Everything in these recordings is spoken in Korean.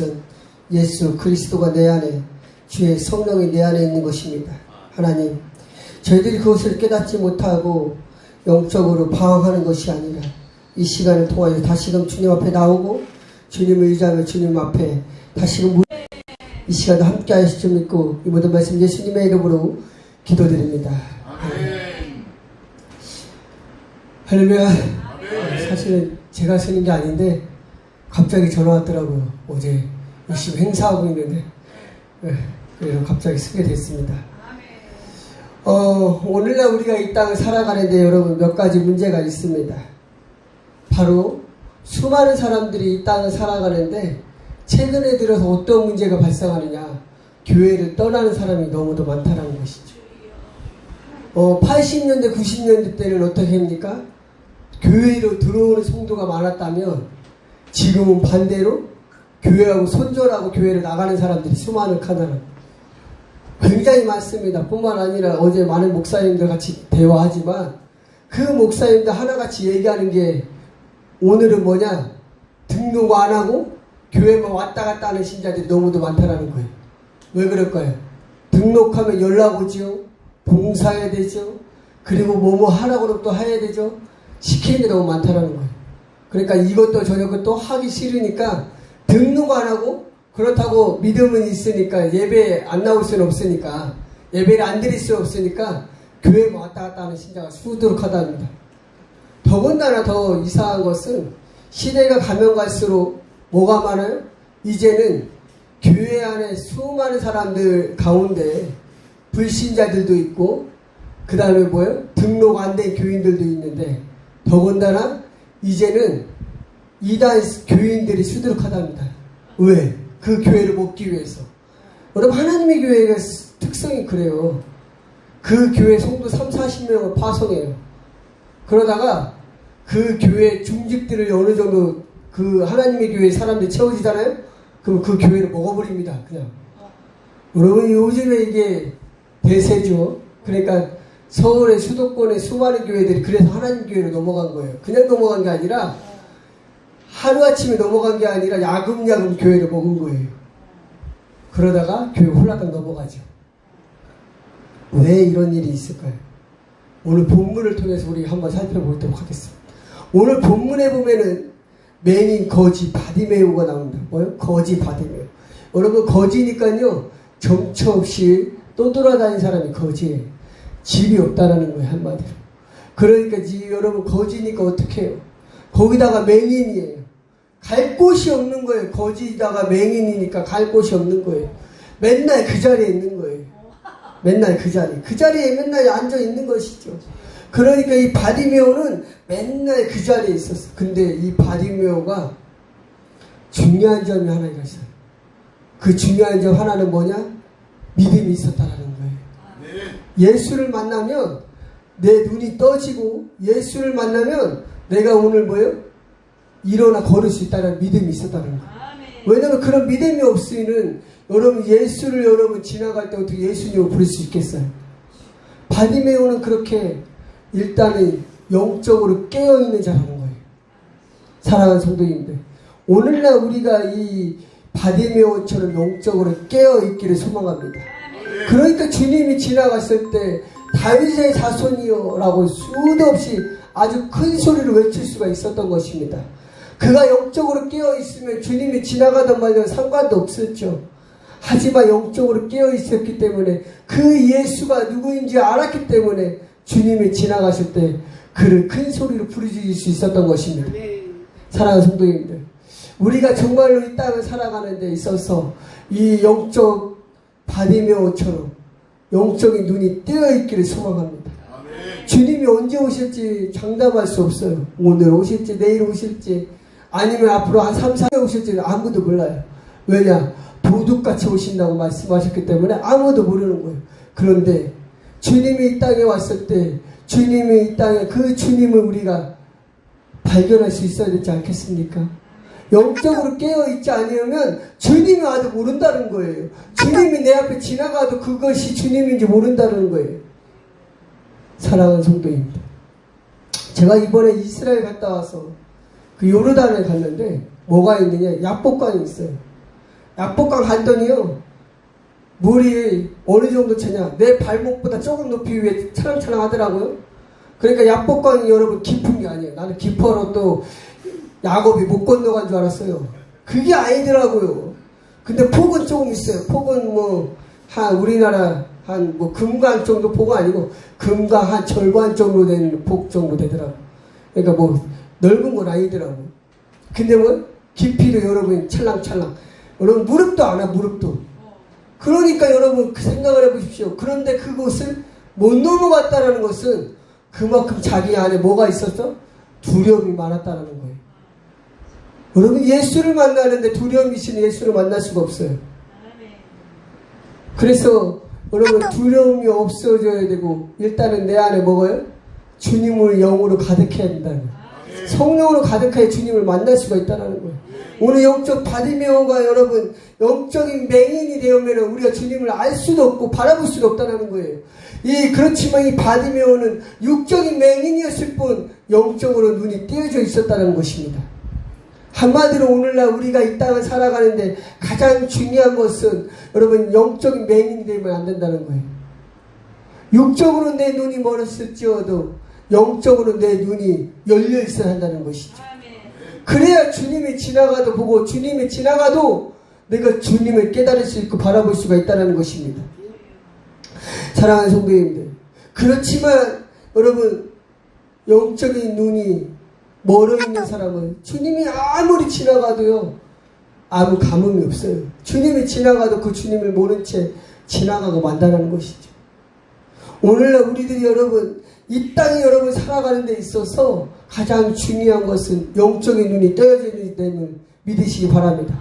것은 예수 그리스도가 내 안에 주의 성령이 내 안에 있는 것입니다. 하나님, 저희들이 그것을 깨닫지 못하고 영적으로 방황하는 것이 아니라 이 시간을 통하여 다시금 주님 앞에 나오고 주님을 의지하며 주님 앞에 다시금 무- 이 시간도 함께 하실 줄 믿고 이 모든 말씀 예수님의 이름으로 기도드립니다. 할렐루야. 사실은 제가 쓰는 게 아닌데 갑자기 전화 왔더라고요. 어제 열심히 행사하고 있는데 네, 그래서 갑자기 쓰게 됐습니다. 어, 오늘날 우리가 이 땅을 살아가는데 여러분 몇 가지 문제가 있습니다. 바로 수많은 사람들이 이 땅을 살아가는데 최근에 들어서 어떤 문제가 발생하느냐 교회를 떠나는 사람이 너무도 많다는 것이죠. 어, 80년대, 90년대 때는 어떻게 합니까? 교회로 들어오는 성도가 많았다면 지금은 반대로 교회하고 손절하고 교회를 나가는 사람들이 수많은 카나라 굉장히 많습니다. 뿐만 아니라 어제 많은 목사님들 같이 대화하지만 그 목사님들 하나같이 얘기하는 게 오늘은 뭐냐 등록 안 하고 교회만 왔다 갔다 하는 신자들이 너무도 많다라는 거예요. 왜 그럴까요? 등록하면 연락 오지요. 봉사해야 되죠. 그리고 뭐뭐 하라고 또 해야 되죠. 시키는 게 너무 많다라는 거예요. 그러니까 이것도 저것도 하기 싫으니까 등록 안 하고 그렇다고 믿음은 있으니까 예배 안 나올 수는 없으니까 예배를 안 드릴 수 없으니까 교회 뭐 왔다 갔다 하는 신자가 수두룩 하답니다. 더군다나 더 이상한 것은 시대가 가면 갈수록 뭐가 많아요? 이제는 교회 안에 수많은 사람들 가운데 불신자들도 있고 그 다음에 뭐예요? 등록 안 된 교인들도 있는데 더군다나 이제는 이단 교인들이 수두룩하답니다. 왜? 그 교회를 먹기 위해서. 여러분 하나님의 교회가 특성이 그래요. 그 교회 성도 3, 40명을 파송해요. 그러다가 그 교회 중직들을 어느 정도 그 하나님의 교회 사람들이 채워지잖아요? 그럼 그 교회를 먹어버립니다. 그냥. 여러분 요즘에 이게 대세죠. 그러니까 서울의 수도권의 수많은 교회들이 그래서 하나님 교회로 넘어간 거예요. 그냥 넘어간 게 아니라 하루아침에 넘어간 게 아니라 야금야금 교회를 먹은 거예요. 그러다가 교회 홀라당 넘어가죠. 왜 이런 일이 있을까요? 오늘 본문을 통해서 우리 한번 살펴보도록 하겠습니다. 오늘 본문에 보면은 맨인 거지 바디메우가 나옵니다. 뭐요? 거지 바디메우. 여러분 거지니까요 정처 없이 떠돌아다니는 사람이 거지예요. 집이 없다라는 거예요 한마디로. 그러니까 이 여러분 거지니까 어떻게 해요? 거기다가 맹인이에요. 갈 곳이 없는 거예요. 거지다가 맹인이니까 갈 곳이 없는 거예요. 맨날 그 자리에 있는 거예요. 맨날 그 자리. 그 자리에 맨날 앉아 있는 것이죠. 그러니까 이 바디메오는 맨날 그 자리에 있었어. 근데 이 바디메오가 중요한 점이 하나 있어요. 그 중요한 점 하나는 뭐냐? 믿음이 있었다라는 거 예수를 만나면 내 눈이 떠지고 예수를 만나면 내가 오늘 뭐예요? 일어나 걸을 수 있다는 믿음이 있었다는 거예요. 왜냐면 그런 믿음이 없으면 여러분 예수를 여러분 지나갈 때 어떻게 예수님을 부를 수 있겠어요? 바디메오는 그렇게 일단은 영적으로 깨어있는 자라는 거예요. 사랑하는 성도님들. 오늘날 우리가 이 바디메오처럼 영적으로 깨어있기를 소망합니다. 그러니까 주님이 지나갔을 때 다윗의 자손이요라고 수도 없이 아주 큰 소리를 외칠 수가 있었던 것입니다. 그가 영적으로 깨어 있으면 주님이 지나가던 말과 상관도 없었죠. 하지만 영적으로 깨어 있었기 때문에 그 예수가 누구인지 알았기 때문에 주님이 지나가실 때 그를 큰 소리로 부르짖을 수 있었던 것입니다. 사랑하는 성도님들, 우리가 정말로 이 땅을 살아가는 데 있어서 이 영적 바디메오처럼 영적인 눈이 떼어 있기를 소망합니다. 주님이 언제 오실지 장담할 수 없어요. 오늘 오실지 내일 오실지 아니면 앞으로 한 3, 4년 오실지 아무도 몰라요. 왜냐? 도둑같이 오신다고 말씀하셨기 때문에 아무도 모르는 거예요. 그런데 주님이 이 땅에 왔을 때 주님이 이 땅에 그 주님을 우리가 발견할 수 있어야 되지 않겠습니까? 영적으로 깨어있지 않으면 주님이 와도 모른다는 거예요. 주님이 내 앞에 지나가도 그것이 주님인지 모른다는 거예요. 사랑하는 성도입니다. 제가 이번에 이스라엘 갔다 와서 그 요르단에 갔는데 뭐가 있느냐? 약복관이 있어요. 약복강 갔더니요. 물이 어느 정도 차냐? 내 발목보다 조금 높이 위에 차랑차랑 하더라고요. 그러니까 약복강이 여러분 깊은 게 아니에요. 나는 깊어로 또 야곱이 못 건너간 줄 알았어요. 그게 아니더라고요. 근데 폭은 조금 있어요. 폭은 뭐, 한 우리나라 한 뭐 금강 정도 폭은 아니고 금강 한 절반 정도 되는 폭 정도 되더라고요. 그러니까 뭐 넓은 건 아니더라고요. 근데 뭐 깊이도 여러분 찰랑찰랑. 여러분 무릎도 안 와, 무릎도. 그러니까 여러분 그 생각을 해보십시오. 그런데 그곳을 못 넘어갔다라는 것은 그만큼 자기 안에 뭐가 있었어? 두려움이 많았다라는 거예요. 여러분 예수를 만나는데 두려움이 있으니 예수를 만날 수가 없어요. 그래서 여러분 두려움이 없어져야 되고 일단은 내 안에 뭐가요? 주님을 영으로 가득해야 된다는 거예요. 성령으로 가득하여 주님을 만날 수가 있다는 거예요. 오늘 영적 바디메어가 여러분 영적인 맹인이 되면 우리가 주님을 알 수도 없고 바라볼 수도 없다는 거예요. 이 그렇지만 이 바디메어는 육적인 맹인이었을 뿐 영적으로 눈이 띄어져 있었다는 것입니다. 한마디로 오늘날 우리가 이 땅을 살아가는데 가장 중요한 것은 여러분 영적인 맹인이 되면 안 된다는 거예요. 육적으로 내 눈이 멀었을지어도 영적으로 내 눈이 열려 있어야 한다는 것이죠. 그래야 주님이 지나가도 보고 주님이 지나가도 내가 주님을 깨달을 수 있고 바라볼 수가 있다는 것입니다. 사랑하는 성도님들. 그렇지만 여러분 영적인 눈이 멀어 있는 사람은 주님이 아무리 지나가도요 아무 감흥이 없어요. 주님이 지나가도 그 주님을 모른 채 지나가고 만다라는 것이죠. 오늘날 우리들이 여러분 이 땅에 여러분 살아가는 데 있어서 가장 중요한 것은 영적인 눈이 떠여져 있는 됨을 믿으시기 바랍니다.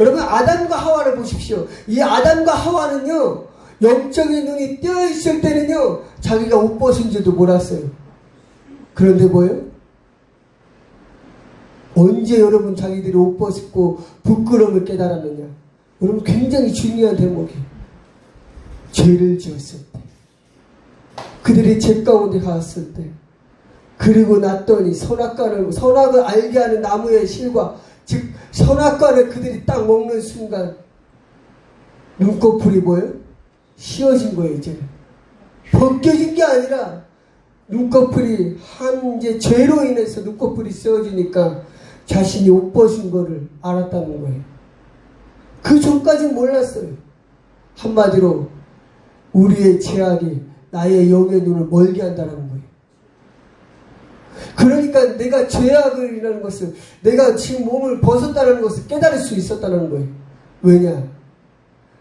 여러분 아담과 하와를 보십시오. 이 아담과 하와는요 영적인 눈이 떠 있을 때는요 자기가 옷 벗은 줄도 몰랐어요. 그런데 뭐예요? 언제 여러분 자기들이 옷 벗고 부끄러움을 깨달았느냐? 여러분 굉장히 중요한 대목이에요. 죄를 지었을 때. 그들이 죄 가운데 갔을 때. 그리고 났더니 선악과를, 선악을 알게 하는 나무의 실과, 즉, 선악과를 그들이 딱 먹는 순간, 눈꺼풀이 뭐예요? 씌어진 거예요, 이제. 벗겨진 게 아니라, 눈꺼풀이 한 이제 죄로 인해서 눈꺼풀이 씌어지니까 자신이 옷 벗은 거를 알았다는 거예요. 그 전까지는 몰랐어요. 한마디로 우리의 죄악이 나의 영의 눈을 멀게 한다는 거예요. 그러니까 내가 죄악을이라는 것을 내가 지금 몸을 벗었다는 것을 깨달을 수 있었다는 거예요. 왜냐?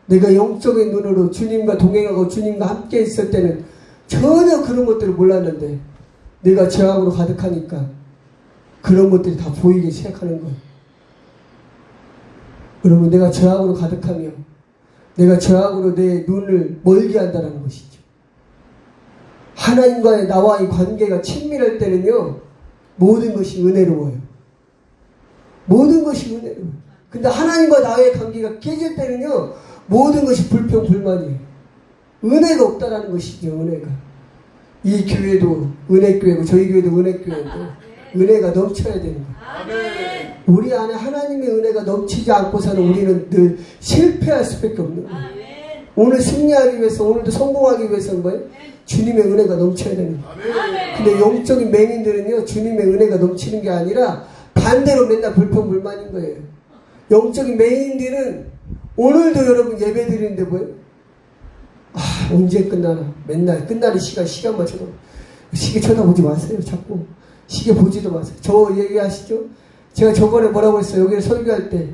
내가 영적인 눈으로 주님과 동행하고 주님과 함께 있을 때는 전혀 그런 것들을 몰랐는데 내가 죄악으로 가득하니까 그런 것들이 다 보이기 시작하는 거예요. 여러분 내가 죄악으로 가득하며 내가 죄악으로 내 눈을 멀게 한다는 것이죠. 하나님과의 나와의 관계가 친밀할 때는요 모든 것이 은혜로워요. 모든 것이 은혜로워요. 근데 하나님과 나의 관계가 깨질 때는요 모든 것이 불평 불만이에요. 은혜가 없다라는 것이죠, 은혜가. 이 교회도 은혜교회고, 저희 교회도 은혜교회인데, 은혜가 넘쳐야 되는 거예요. 우리 안에 하나님의 은혜가 넘치지 않고서는 우리는 늘 실패할 수밖에 없는 거예요. 오늘 승리하기 위해서, 오늘도 성공하기 위해서는 뭐예요? 주님의 은혜가 넘쳐야 되는 거예요. 근데 영적인 맹인들은요, 주님의 은혜가 넘치는 게 아니라 반대로 맨날 불평불만인 거예요. 영적인 맹인들은 오늘도 여러분 예배 드리는데 뭐예요? 아, 언제 끝나나? 맨날 끝나는 시간, 시간만 쳐다 시계 쳐다보지 마세요, 자꾸. 시계 보지도 마세요. 저 얘기하시죠? 제가 저번에 뭐라고 했어요? 여기 설교할 때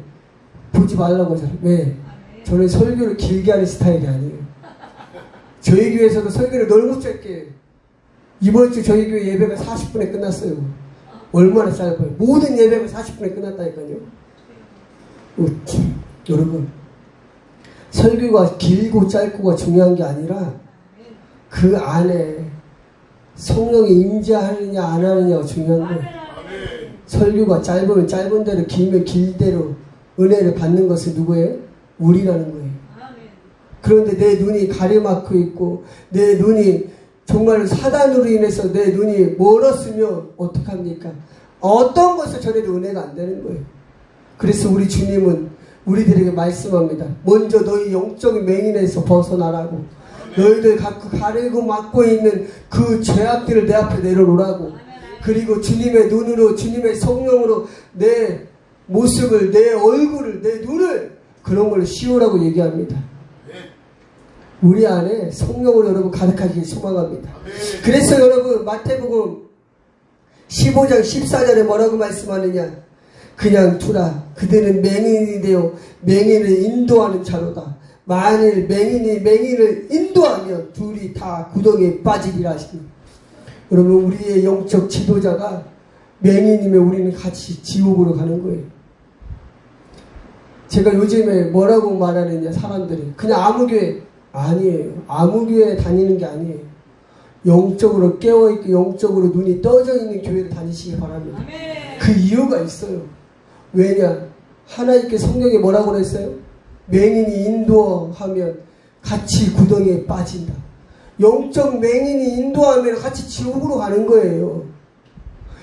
보지 말라고 하잖아요. 왜? 저는 설교를 길게 하는 스타일이 아니에요. 저희 교회에서도 설교를 너무 짧게 이번 주 저희 교회 예배가 40분에 끝났어요. 얼마나 짧아요. 모든 예배가 40분에 끝났다니까요. 어, 여러분, 설교가 길고 짧고가 중요한 게 아니라 그 안에 성령이 임재하느냐 안 하느냐가 중요한 거예요. 설교가 짧으면 짧은 대로 길면 길대로 은혜를 받는 것은 누구예요? 우리라는 거예요. 그런데 내 눈이 가려막혀 있고 내 눈이 정말 사단으로 인해서 내 눈이 멀었으면 어떡합니까? 어떤 것을 전해도 은혜가 안 되는 거예요. 그래서 우리 주님은 우리들에게 말씀합니다. 먼저 너희 영적인 맹인에서 벗어나라고. 너희들 갖고 가리고 맡고 있는 그 죄악들을 내 앞에 내려놓으라고. 그리고 주님의 눈으로 주님의 성령으로 내 모습을 내 얼굴을 내 눈을 그런 걸 씌우라고 얘기합니다. 우리 안에 성령으로 여러분 가득하기를 소망합니다. 그래서 여러분 마태복음 15장 14절에 뭐라고 말씀하느냐? 그냥 두라. 그들은 맹인이 되어 맹인을 인도하는 자로다. 만일 맹인이 맹인을 인도하면 둘이 다 구덩이에 빠지리라 하시니. 여러분 우리의 영적 지도자가 맹인이면 우리는 같이 지옥으로 가는 거예요. 제가 요즘에 뭐라고 말하느냐 사람들이 그냥 아무 교회 아니에요. 아무 교회 다니는 게 아니에요. 영적으로 깨어있고 영적으로 눈이 떠져 있는 교회를 다니시기 바랍니다. 그 이유가 있어요. 왜냐? 하나님께 성경에 뭐라고 그랬어요? 맹인이 인도하면 같이 구덩이에 빠진다. 영적 맹인이 인도하면 같이 지옥으로 가는 거예요.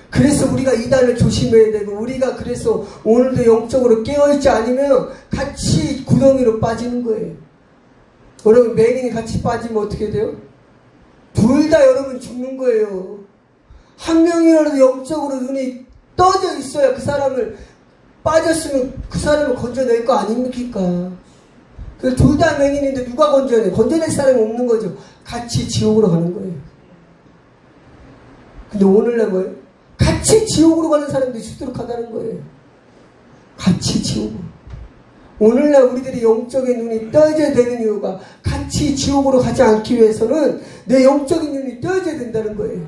그래서 우리가 이단을 조심해야 되고 우리가 그래서 오늘도 영적으로 깨어있지 않으면 같이 구덩이로 빠지는 거예요. 여러분 맹인이 같이 빠지면 어떻게 돼요? 둘 다 여러분 죽는 거예요. 한 명이라도 영적으로 눈이 떠져 있어야 그 사람을 빠졌으면 그 사람을 건져낼 거 아닙니까? 둘다 맹인인데 누가 건져내? 건져낼 사람이 없는 거죠. 같이 지옥으로 가는 거예요. 근데 오늘날 뭐예요? 같이 지옥으로 가는 사람들이 수두룩하다는 거예요. 같이 지옥으로. 오늘날 우리들이 영적인 눈이 떠져야 되는 이유가 같이 지옥으로 가지 않기 위해서는 내 영적인 눈이 떠져야 된다는 거예요.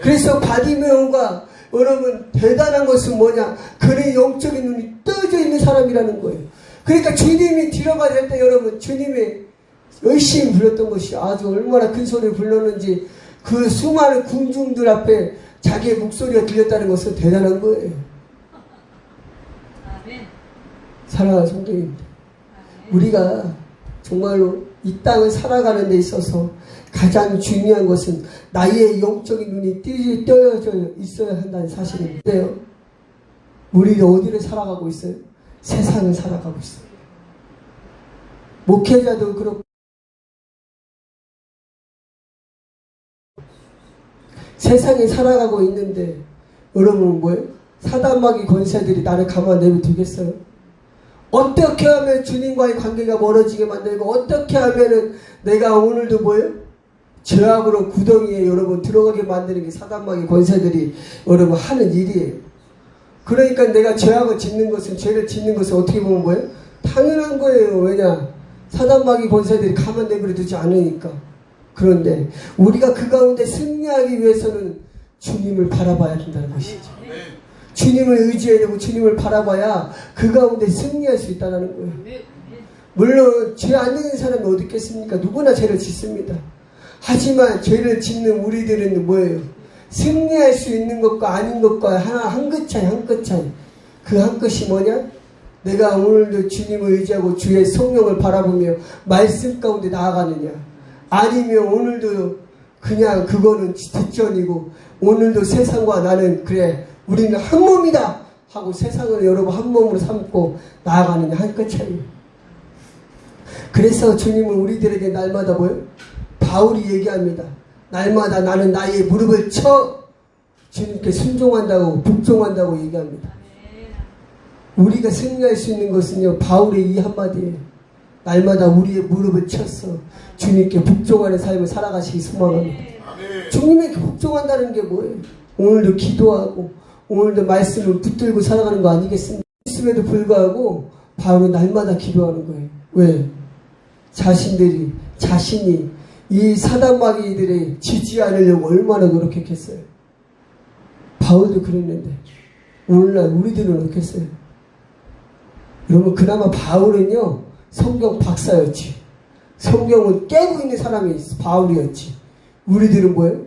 그래서 바디메오가 여러분 대단한 것은 뭐냐? 그의 영적인 눈이 떠져 있는 사람이라는 거예요. 그러니까 주님이 들어가야 때 여러분 주님이 열심히 불렀던 것이 아주 얼마나 큰 소리를 불렀는지 그 수많은 군중들 앞에 자기의 목소리가 들렸다는 것은 대단한 거예요. 사랑하는 성도입니다. 우리가 정말로 이 땅을 살아가는 데 있어서 가장 중요한 것은 나의 영적인 눈이 띄- 떠여져 있어야 한다는 사실인데요. 우리가 어디를 살아가고 있어요? 세상을 살아가고 있어요. 목회자도 그렇고 세상에 살아가고 있는데 여러분 뭐예요? 사단마귀 권세들이 나를 가만 내버두겠어요? 어떻게 하면 주님과의 관계가 멀어지게 만들고 어떻게 하면은 내가 오늘도 뭐예요? 죄악으로 구덩이에 여러분 들어가게 만드는 게 사단마귀 권세들이 여러분 하는 일이에요. 그러니까 내가 죄악을 짓는 것은 죄를 짓는 것은 어떻게 보면 뭐예요? 당연한 거예요. 왜냐? 사단마귀 권세들이 가만 내버려 두지 않으니까. 그런데 우리가 그 가운데 승리하기 위해서는 주님을 바라봐야 된다는 것이죠. 주님을 의지해야 되고 주님을 바라봐야 그 가운데 승리할 수 있다는 거예요. 물론 죄안 되는 사람이 어디 있겠습니까? 누구나 죄를 짓습니다. 하지만 죄를 짓는 우리들은 뭐예요? 승리할 수 있는 것과 아닌 것과 하나 한 끗 차이 한 끗 차이. 그 한 끗이 뭐냐? 내가 오늘도 주님을 의지하고 주의 성령을 바라보며 말씀 가운데 나아가느냐? 아니면 오늘도 그냥 그거는 뒷전이고 오늘도 세상과 나는 그래 우리는 한 몸이다 하고 세상을 여러분 한 몸으로 삼고 나아가느냐 한끗 차이. 그래서 주님은 우리들에게 날마다 뭐요? 바울이 얘기합니다. 날마다 나는 나의 무릎을 쳐 주님께 순종한다고 복종한다고 얘기합니다. 우리가 승리할 수 있는 것은요 바울의 이 한마디예요. 날마다 우리의 무릎을 쳤어 주님께 복종하는 삶을 살아가시기 소망합니다. 주님에게 복종한다는 게 뭐예요? 오늘도 기도하고 오늘도 말씀을 붙들고 살아가는 거 아니겠습니까? 있음에도 불구하고 바울은 날마다 기도하는 거예요. 왜? 자신들이 자신이 이 사단마귀들의 지지 않으려고 얼마나 노력했겠어요. 바울도 그랬는데 오늘날 우리들은 어떻겠어요? 여러분 그나마 바울은요 성경 박사였지. 성경을 깨고 있는 사람이 바울이었지. 우리들은 뭐예요?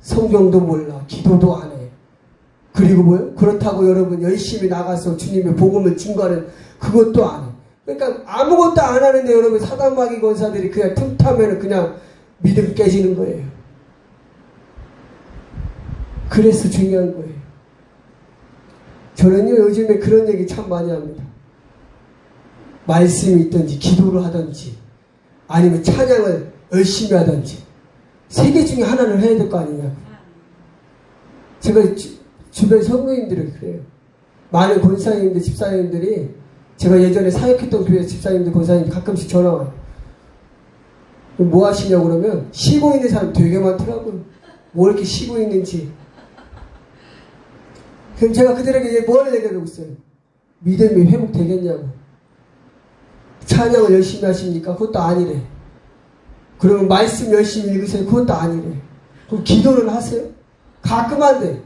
성경도 몰라. 기도도 안 해. 그리고 뭐예요? 그렇다고 여러분 열심히 나가서 주님의 복음을 증거하는 그것도 안 해. 그러니까 아무것도 안 하는데 여러분 사단마귀 권사들이 그냥 틈타면 그냥 믿음 깨지는 거예요. 그래서 중요한 거예요. 저는요 요즘에 그런 얘기 참 많이 합니다. 말씀이 있든지 기도를 하든지 아니면 찬양을 열심히 하든지 세 개 중에 하나를 해야 될 거 아니냐. 제가 주, 주변 성도님들이 그래요. 많은 권사님들, 집사님들이 제가 예전에 사역했던 교회 집사님들, 권사님 가끔씩 전화 와요. 뭐 하시냐고 그러면 쉬고 있는 사람 되게 많더라고요. 뭐 이렇게 쉬고 있는지. 그럼 제가 그들에게 뭐를 얘기하고 있어요? 믿음이 회복되겠냐고. 찬양을 열심히 하십니까? 그것도 아니래. 그러면 말씀 열심히 읽으세요? 그것도 아니래. 그럼 기도를 하세요? 가끔 한데.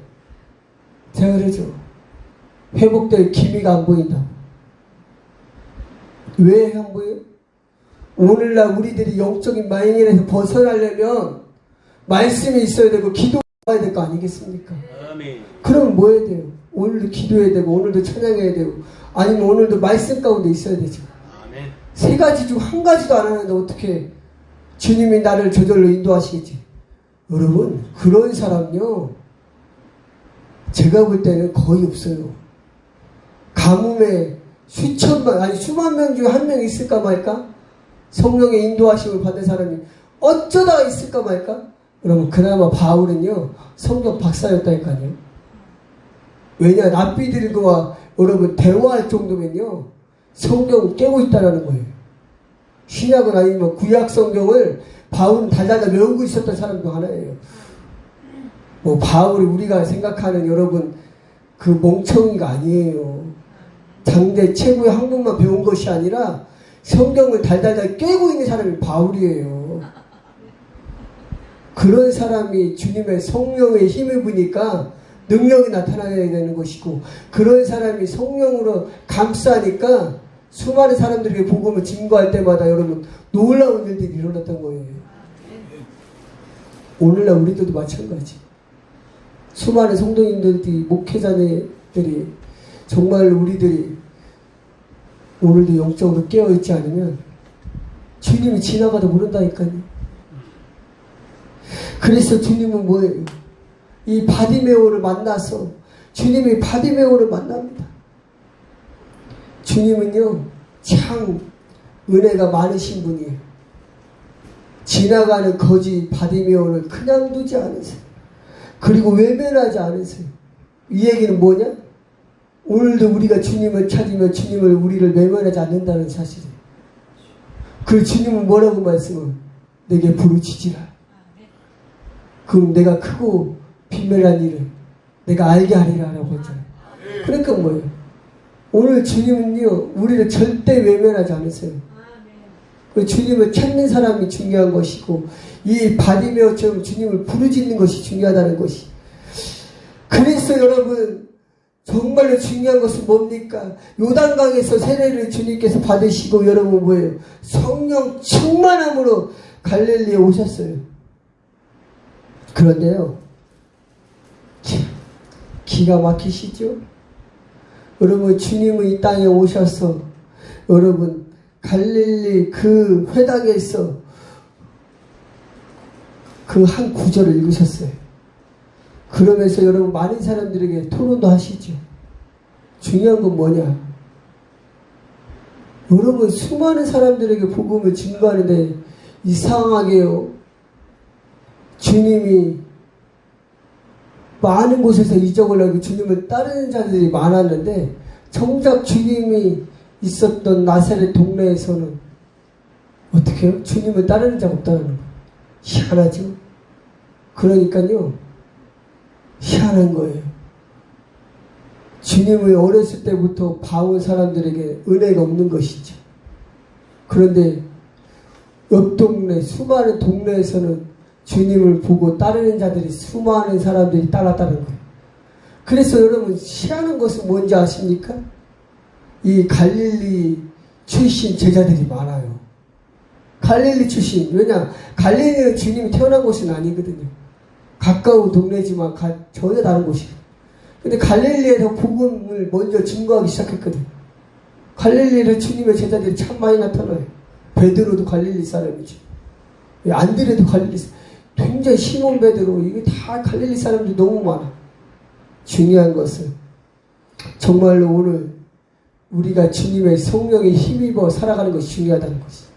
제가 그러죠. 회복될 기미가 안 보인다. 왜 안 보여요? 오늘날 우리들이 영적인 마인에서 벗어나려면 말씀이 있어야 되고 기도가 야 될 거 아니겠습니까? 아멘. 그럼 뭐 해야 돼요? 오늘도 기도해야 되고 오늘도 찬양해야 되고 아니면 오늘도 말씀 가운데 있어야 되죠. 아멘. 세 가지 중 한 가지도 안 하는데 어떻게 주님이 나를 저절로 인도하시겠지? 여러분 그런 사람요 제가 볼 때는 거의 없어요. 가뭄에 수천만 아니 수만 명 중에 한 명 있을까 말까? 성령의 인도하심을 받은 사람이 어쩌다가 있을까 말까? 그러면 그나마 바울은요 성경 박사였다니까요. 왜냐 랍비들과 여러분 대화할 정도면요 성경을 깨고 있다라는 거예요. 신약은 아니면 구약 성경을 바울은 달달달 외우고 있었던 사람 중 하나예요. 뭐 바울이 우리가 생각하는 여러분 그 멍청이가 아니에요. 당대 최고의 한국만 배운 것이 아니라 성경을 달달달 깨고 있는 사람이 바울이에요. 그런 사람이 주님의 성령의 힘을 보니까 능력이 나타나야 되는 것이고 그런 사람이 성령으로 감싸니까 수많은 사람들에게 복음을 증거할 때마다 여러분 놀라운 일들이 일어났던 거예요. 오늘날 우리들도 마찬가지. 수많은 성도님들이 목회자들이 정말 우리들이 오늘도 영적으로 깨어있지 않으면 주님이 지나가도 모른다니까요. 그래서 주님은 뭐예요? 이 바디메오를 만나서 주님이 바디메오를 만납니다. 주님은요, 참 은혜가 많으신 분이에요. 지나가는 거지 바디메오를 그냥 두지 않으세요. 그리고 외면하지 않으세요. 이 얘기는 뭐냐? 오늘도 우리가 주님을 찾으면 주님을 우리를 외면하지 않는다는 사실이에요. 그 주님은 뭐라고 말씀을 내게 부르짖으라. 그럼 내가 크고 비밀한 일을 내가 알게 하리라라고 했잖아요. 그러니까 뭐예요? 오늘 주님은요 우리를 절대 외면하지 않으세요. 그 주님을 찾는 사람이 중요한 것이고 이 바디메어처럼 주님을 부르짖는 것이 중요하다는 것이. 그래서 여러분 정말로 중요한 것은 뭡니까? 요단강에서 세례를 주님께서 받으시고 여러분 뭐예요? 성령 충만함으로 갈릴리에 오셨어요. 그런데요, 참, 기가 막히시죠? 여러분, 주님은 이 땅에 오셔서, 여러분, 갈릴리 그 회당에서 그 한 구절을 읽으셨어요. 그러면서 여러분, 많은 사람들에게 토론도 하시죠. 중요한 건 뭐냐? 여러분, 수많은 사람들에게 복음을 증거하는데, 이상하게요, 주님이 많은 곳에서 이적을 하고 주님을 따르는 자들이 많았는데 정작 주님이 있었던 나사렛 동네에서는 어떻게 해요? 주님을 따르는 자가 없다는 거예요. 희한하죠? 그러니까요, 희한한 거예요. 주님을 어렸을 때부터 봐온 사람들에게 은혜가 없는 것이죠. 그런데 옆 동네, 수많은 동네에서는 주님을 보고 따르는 자들이 수많은 사람들이 따랐다는 거예요. 그래서 여러분 희한한 것은 뭔지 아십니까? 이 갈릴리 출신 제자들이 많아요. 갈릴리 출신. 왜냐? 갈릴리는 주님이 태어난 곳은 아니거든요. 가까운 동네지만 가, 전혀 다른 곳이에요. 근데 갈릴리에서 복음을 먼저 증거하기 시작했거든요. 갈릴리를 주님의 제자들이 참 많이 나타나요. 베드로도 갈릴리 사람이죠. 안드레도 갈릴리 사람. 굉장히 시몬 베드로 이게 다 갈릴리 사람들이 너무 많아. 중요한 것은 정말로 오늘 우리가 주님의 성령에 힘입어 살아가는 것이 중요하다는 것이.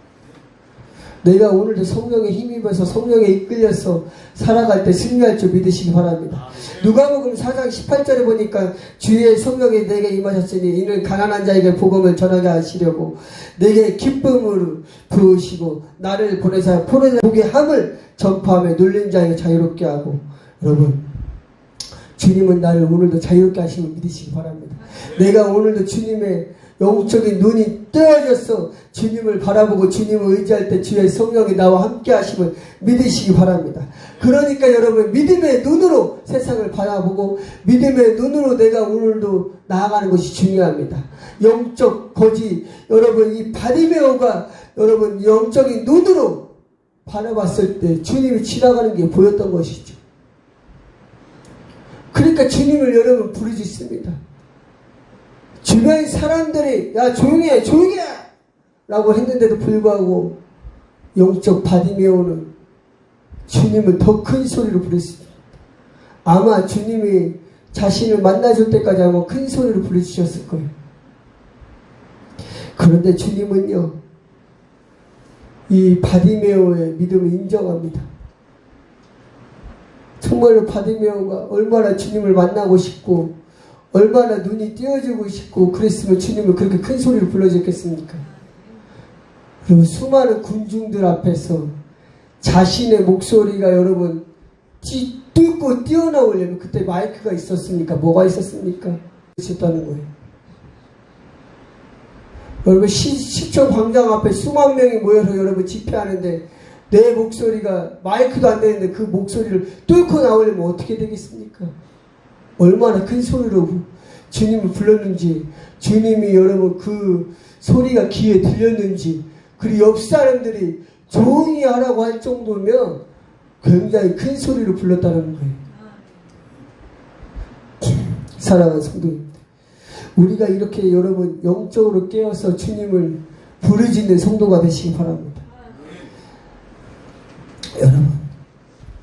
내가 오늘도 성령에 힘입어서 성령에 이끌려서 살아갈 때 승리할 줄 믿으시기 바랍니다. 누가복음 4장 18절에 보니까 주의 성령이 내게 임하셨으니 이는 가난한 자에게 복음을 전하게 하시려고 내게 기쁨을 부으시고 나를 보내사 포로자 복의 함을 전파하며 눌린 자에게 자유롭게 하고 여러분 주님은 나를 오늘도 자유롭게 하심을 믿으시기 바랍니다. 내가 오늘도 주님의 영적인 눈이 뜨어져서 주님을 바라보고 주님을 의지할 때 주의 성령이 나와 함께 하심을 믿으시기 바랍니다. 그러니까 여러분 믿음의 눈으로 세상을 바라보고 믿음의 눈으로 내가 오늘도 나아가는 것이 중요합니다. 영적 거지 여러분 이 바디메오가 여러분 영적인 눈으로 바라봤을 때 주님이 지나가는 게 보였던 것이죠. 그러니까 주님을 여러분 부르짖습니다. 주변 사람들이 야 조용히 해 조용히 해 라고 했는데도 불구하고 영적 바디메 오는 주님을 더 큰 소리로 부르십니다. 아마 주님이 자신을 만나줄 때까지 아마 큰 소리로 부르짖었을 거예요. 그런데 주님은요, 이 바디메오의 믿음을 인정합니다. 정말로 바디메오가 얼마나 주님을 만나고 싶고 얼마나 눈이 띄어지고 싶고 그랬으면 주님을 그렇게 큰 소리로 불러줬겠습니까? 그리고 수많은 군중들 앞에서 자신의 목소리가 여러분 찌, 뚫고 뛰어나오려면 그때 마이크가 있었습니까? 뭐가 있었습니까? 있었다는 거예요. 여러분 시, 시청 광장 앞에 수만 명이 모여서 여러분 집회하는데 내 목소리가 마이크도 안 되는데 그 목소리를 뚫고 나오려면 어떻게 되겠습니까? 얼마나 큰 소리로 주님을 불렀는지 주님이 여러분 그 소리가 귀에 들렸는지 그리고 옆 사람들이 조용히 하라고 할 정도면 굉장히 큰 소리로 불렀다는 거예요. 사랑하는 성도님 우리가 이렇게 여러분 영적으로 깨어서 주님을 부르짖는 성도가 되시기 바랍니다. 여러분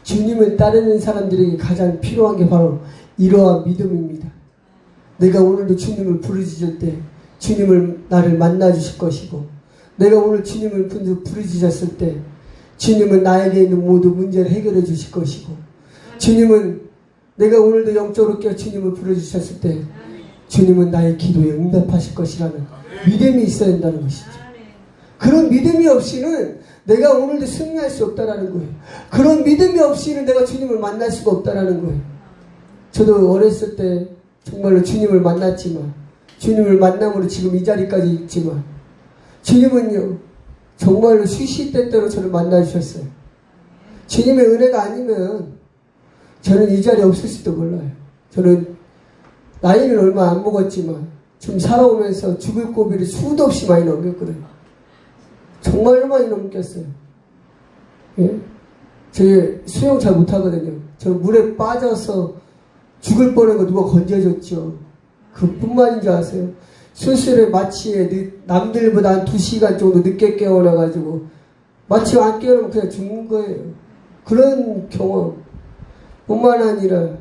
주님을 따르는 사람들에게 가장 필요한 게 바로 이러한 믿음입니다. 내가 오늘도 주님을 부르짖을 때 주님을 나를 만나 주실 것이고 내가 오늘 주님을 부르짖었을 때 주님은 나에게 있는 모든 문제를 해결해 주실 것이고 주님은 내가 오늘도 영적으로 깨어 주님을 부르짖었을 때 주님은 나의 기도에 응답하실 것이라는 믿음이 있어야 된다는 것이죠. 그런 믿음이 없이는 내가 오늘도 승리할 수 없다라는 거예요. 그런 믿음이 없이는 내가 주님을 만날 수가 없다라는 거예요. 저도 어렸을 때 정말로 주님을 만났지만 주님을 만남으로 지금 이 자리까지 있지만 주님은요 정말로 쉬시때때로 저를 만나주셨어요. 주님의 은혜가 아니면 저는 이 자리에 없을지도 몰라요. 저는 나이는 얼마 안 먹었지만 좀 살아오면서 죽을 고비를 수도 없이 많이 넘겼거든요. 정말로 많이 넘겼어요. 예? 저 수영 잘 못하거든요. 저 물에 빠져서 죽을 뻔한 거 누가 건져줬죠. 그뿐만인 줄 아세요? 수술에 마취에 남들보다 한 2시간 정도 늦게 깨어나가지고 마취 안 깨어나면 그냥 죽는 거예요. 그런 경험 뿐만 아니라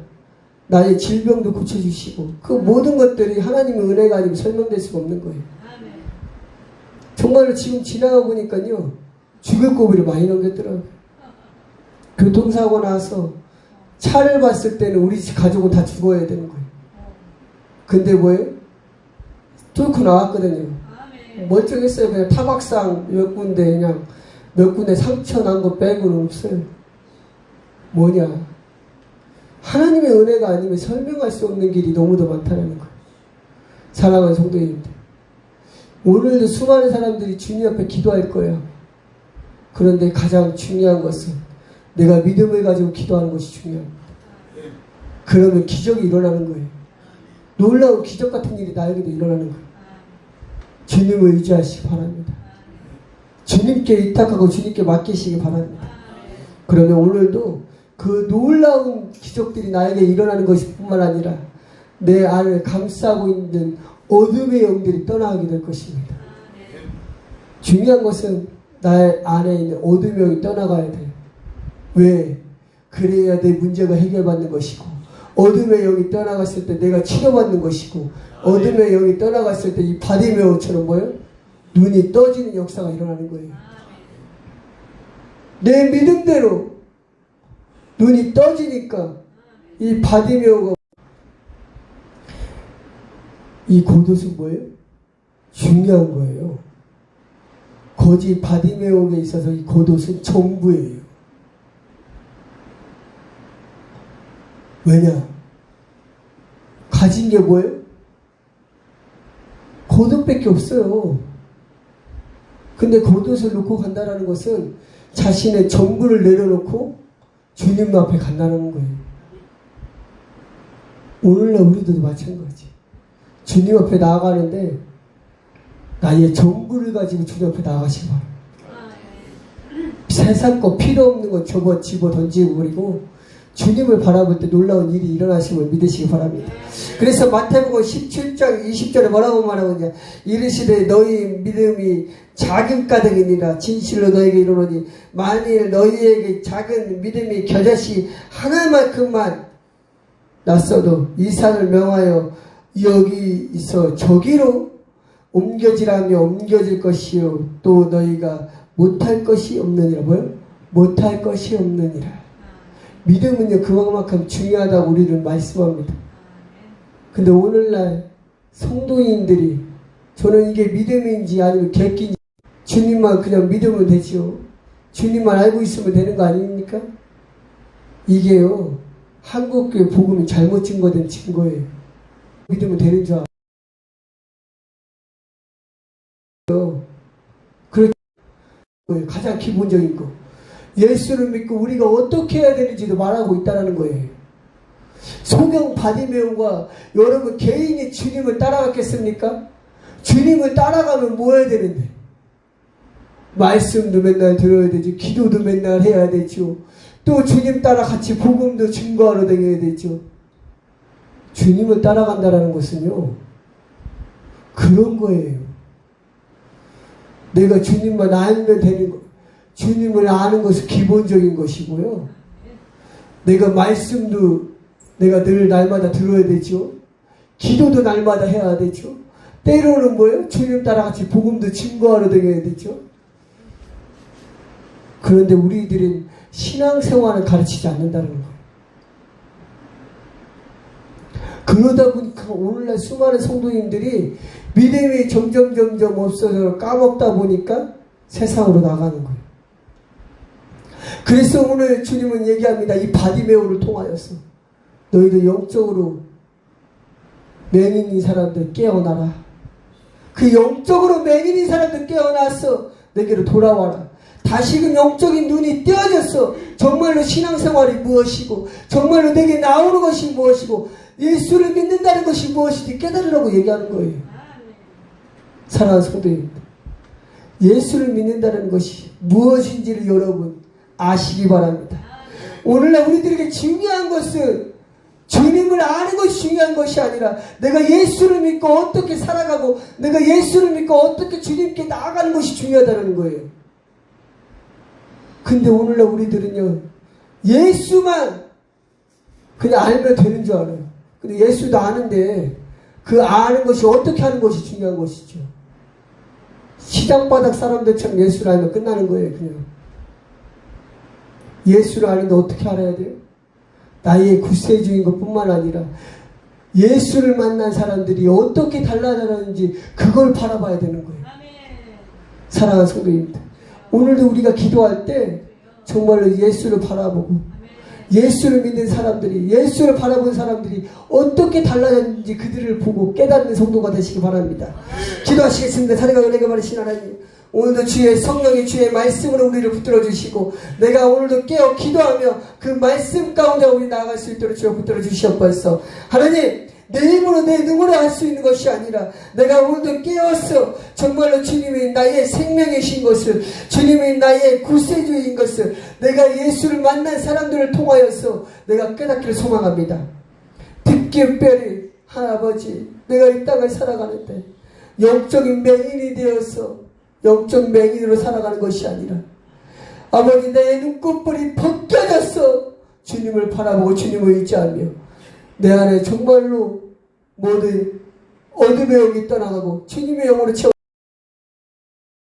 나의 질병도 고쳐주시고 그 모든 것들이 하나님의 은혜가 아니면 설명될 수가 없는 거예요. 정말로 지금 지나가 보니까요 죽을 고비를 많이 넘겼더라고요. 교통사고 나서 차를 봤을 때는 우리 집 가족은 다 죽어야 되는 거예요. 근데 뭐예요? 뚫고 나왔거든요. 멀쩡했어요. 그냥 타박상 몇 군데 그냥 몇 군데 상처 난 거 빼고는 없어요. 뭐냐? 하나님의 은혜가 아니면 설명할 수 없는 길이 너무도 많다는 거예요. 사랑하는 성도님들. 오늘도 수많은 사람들이 주님 앞에 기도할 거예요. 그런데 가장 중요한 것은 내가 믿음을 가지고 기도하는 것이 중요합니다. 그러면 기적이 일어나는 거예요. 놀라운 기적 같은 일이 나에게도 일어나는 거예요. 주님을 의지하시기 바랍니다. 주님께 의탁하고 주님께 맡기시기 바랍니다. 그러면 오늘도 그 놀라운 기적들이 나에게 일어나는 것이 뿐만 아니라 내 안을 감싸고 있는 어둠의 영들이 떠나게 될 것입니다. 중요한 것은 나의 안에 있는 어둠의 영이 떠나가야 돼요. 왜? 그래야 내 문제가 해결받는 것이고 어둠의 영이 떠나갔을 때 내가 치료받는 것이고 어둠의 영이 떠나갔을 때 이 바디메오처럼 뭐예요? 눈이 떠지는 역사가 일어나는 거예요. 내 믿음대로 눈이 떠지니까 이 바디메오가 이 고도는 뭐예요? 중요한 거예요. 거지 바디메오에 있어서 이 고도는 전부예요. 왜냐? 가진 게 뭐예요? 고도밖에 없어요. 근데 겉옷을 놓고 간다는 것은 자신의 전부를 내려놓고 주님 앞에 간다는 거예요. 오늘날 우리도 마찬가지. 주님 앞에 나아가는데 나의 전부를 가지고 주님 앞에 나아가시기 바랍니다. 세상 거 필요 없는 거 접어 집어 던지고 버리고 주님을 바라볼 때 놀라운 일이 일어나심을 믿으시기 바랍니다. 그래서 마태복음 17장 20절에 뭐라고 말하고 있냐 이르시되 너희 믿음이 작은 까닭이니라 진실로 너에게 이르노니 만일 너희에게 작은 믿음이 겨자씨 하나만큼만 났어도 이 산을 명하여 여기 있어. 저기로 옮겨지라며 옮겨질 것이요. 또 너희가 못할 것이 없느니라. 뭐요? 못할 것이 없느니라. 믿음은요 그만큼 중요하다고 우리를 말씀합니다. 근데 오늘날 성도인들이 저는 이게 믿음인지 아니면 객기인지 주님만 그냥 믿으면 되지요. 주님만 알고 있으면 되는 거 아닙니까? 이게요 한국교회 복음이 잘못 증거된 증거예요 믿으면 되는 줄 알아요 그렇죠 가장 기본적인 거 예수를 믿고 우리가 어떻게 해야 되는지도 말하고 있다는 거예요 소경 바디메오가 여러분 개인이 주님을 따라갔겠습니까? 주님을 따라가면 뭐 해야 되는데? 말씀도 맨날 들어야 되죠. 기도도 맨날 해야 되죠. 또 주님 따라 같이 복음도 증거하러 다녀야 되죠. 주님을 따라간다는 것은요. 그런 거예요. 내가 주님만 알면 되는 거. 주님을 아는 것은 기본적인 것이고요. 내가 말씀도 내가 늘 날마다 들어야 되죠. 기도도 날마다 해야 되죠. 때로는 뭐예요? 주님 따라 같이 복음도 증거하러 다녀야 되죠. 그런데 우리들은 신앙생활을 가르치지 않는다는 거예요. 그러다 보니까 오늘날 수많은 성도님들이 믿음이 점점 점점 없어져 까먹다 보니까 세상으로 나가는 거예요. 그래서 오늘 주님은 얘기합니다. 이 바디메오를 통하여서 너희들 영적으로 맹인인 사람들 깨어나라. 그 영적으로 맹인인 사람들 깨어나서 내게로 돌아와라. 다시금 영적인 눈이 떼어졌어. 정말로 신앙생활이 무엇이고, 정말로 내게 나오는 것이 무엇이고, 예수를 믿는다는 것이 무엇인지 깨달으라고 얘기하는 거예요. 사랑하는 성도입니다. 예수를 믿는다는 것이 무엇인지를 여러분 아시기 바랍니다. 오늘날 우리들에게 중요한 것은 주님을 아는 것이 중요한 것이 아니라 내가 예수를 믿고 어떻게 살아가고 내가 예수를 믿고 어떻게 주님께 나아가는 것이 중요하다는 거예요. 근데 오늘날 우리들은요 예수만 그냥 알면 되는 줄 알아요. 근데 예수도 아는데 그 아는 것이 어떻게 하는 것이 중요한 것이죠. 시장바닥 사람들처럼 예수를 알면 끝나는 거예요, 그냥. 예수를 아는데 어떻게 알아야 돼요? 나의 구세주인 것 뿐만 아니라 예수를 만난 사람들이 어떻게 달라졌는지 그걸 바라봐야 되는 거예요. 사랑하는 성도입니다. 오늘도 우리가 기도할 때 정말로 예수를 바라보고 예수를 믿는 사람들이 예수를 바라본 사람들이 어떻게 달라졌는지 그들을 보고 깨닫는 성도가 되시기 바랍니다. 기도하시겠습니다. 사랑과 은혜가 많으신 하나님 오늘도 주의 성령의 주의 말씀으로 우리를 붙들어 주시고 내가 오늘도 깨어 기도하며 그 말씀 가운데 우리 나아갈 수 있도록 주여 붙들어 주시옵소서 하나님 내 힘으로 내 눈으로 할 수 있는 것이 아니라 내가 오늘도 깨어서 정말로 주님이 나의 생명이신 것을 주님이 나의 구세주인 것을 내가 예수를 만난 사람들을 통하여서 내가 깨닫기를 소망합니다. 특별히 할아버지 내가 이 땅을 살아가는데 영적인 맹인이 되어서 영적 맹인으로 살아가는 것이 아니라 아버지 내 눈꺼풀이 벗겨졌어 주님을 바라보고 주님을 의지하며 내 안에 정말로 모든 어둠의 영이 떠나가고 주님의 영으로 채워